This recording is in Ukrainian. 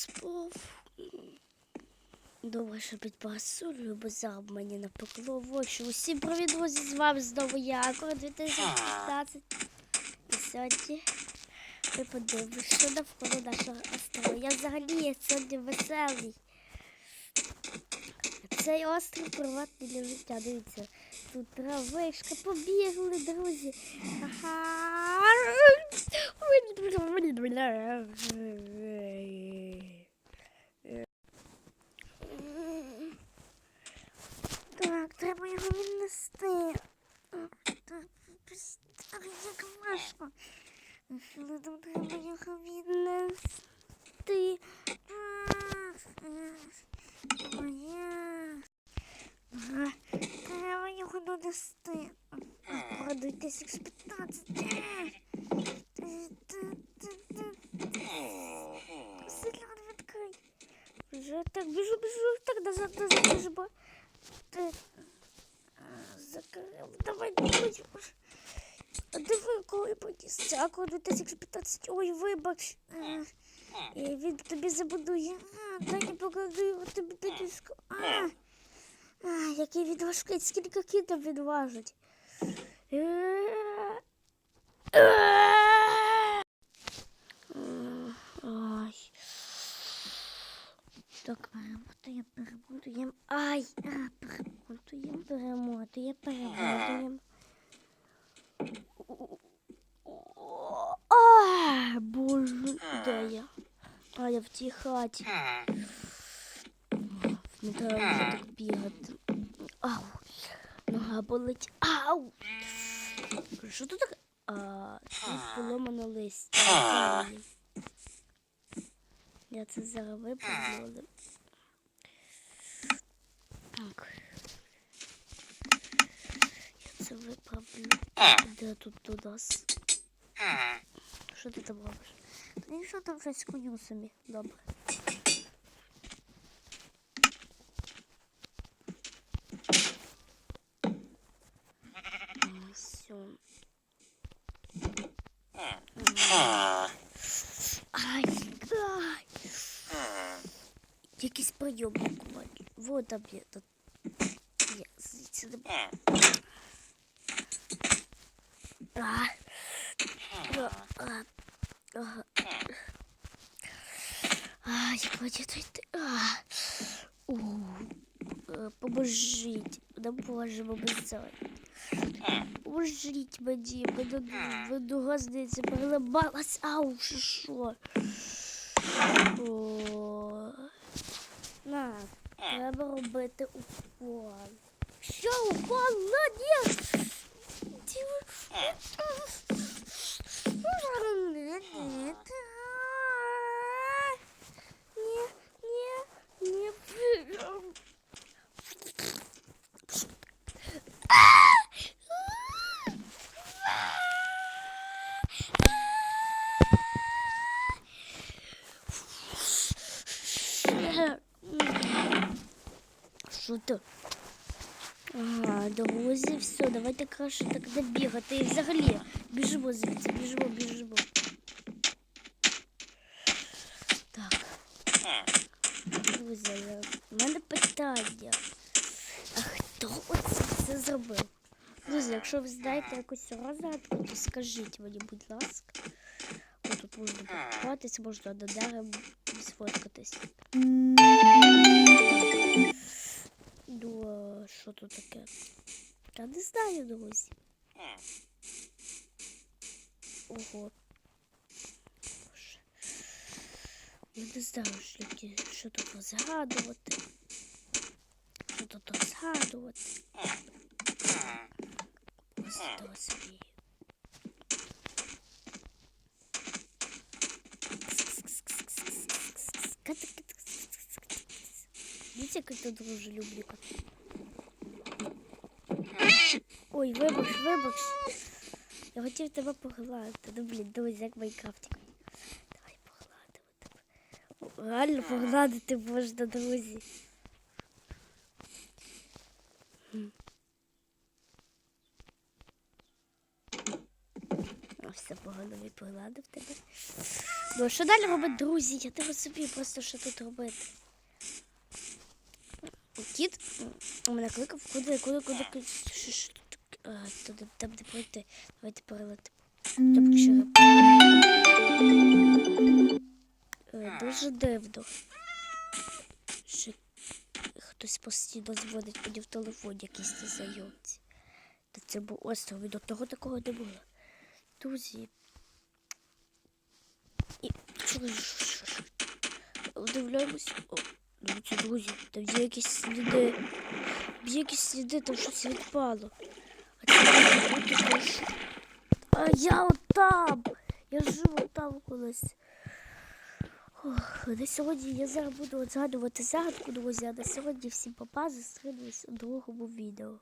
спав. Добре, що під парасолью, бо б мені напекло в очі. Усім привіт, друзі, з вами знову я, Акора 2015. І сьогодні що навколо нашого острова. Я взагалі є сьогодні веселий. Цей острів приватний для життя. Дивіться, тут травичка, побігли, друзі. Ага. Так, треба його віднести. Так, як важко. Але там треба його віднести. Треба його донести. Радуйтесь, як 15. Селян відкрий. Вже так, біжу, біжу, так, назад, назад, біжу. Ти... Закрив, давай. А диви, коли подісся, а коли 2015, ой, вибач. І він тобі забудує. А, дай не покладу тобі диску. А, а, який він важкий, скільки кітів він важить. Е, е. М, Ай. Так, перемотуємо, перемотуємо. Ай, а, перемотуємо, перемотуємо. А, боже, де я? А, я в тій хаті. Не треба так бігати. Ау, нога болить. Ау! Що тут таке? А, тут поломано листя. Я це зараз виправлю. Так. Я це виправлю. Де тут до нас? Що ти там робиш? Та нічого там щось коню собі. Добре. Все. Ай, ай. Якийсь прийомник у мене. Вот там є. Тут. Є, звідси не бачу. А. А. А. Ага. А, Поможіть. Нам поможемо без цього. Поможіть мені. Мене нога, здається, переламалась. Ау, що що? О. На, треба робити укол. Що укол? На, ні! Ті- Ні, ні, ні, ні. Що то? Ага, друзі, все, давайте краще так бігати. І взагалі, біжимо звідси, біжимо, біжимо. Так. Друзі, але в мене питання. А хто оце все зробив? Друзі, якщо ви знаєте якусь розгадку, то скажіть мені, будь ласка. Тут можна покупатися, можна на дереві сфоткатись. Що тут таке? Я не знаю, друзі. Ого. Я не знаю, що, тут розгадувати. Що тут розгадувати. Ось того собі. Дивіться, як це дружелюбника. Ой, вибач, вибач. Я хотів тебе погладити. Ну, блін, друзі, як в Майнкрафті. Давай погладимо тебе. Реально погладити можна, друзі. Все по голові погладив тебе. Ну, а що далі робить, друзі? Я не розумію просто, що тут робити. Кіт мене кликав, куди, куди, куди, куди, що, що тут, туди, там, де пройти. Давайте перелетимо. Тобто, череп. Дуже дивно. Що хтось постійно дзвонить мені в телефон якийсь незнайомці. Та це був остров, і до того такого не було. Друзі. І? Удивляємось. О, друзі, друзі, там є якісь сліди. Є якісь сліди, там щось відпало. А я от там. я живу там колись. Ох, на сьогодні я зараз буду згадувати загадку, друзі, а на сьогодні всім папа зустрінемось у другому відео.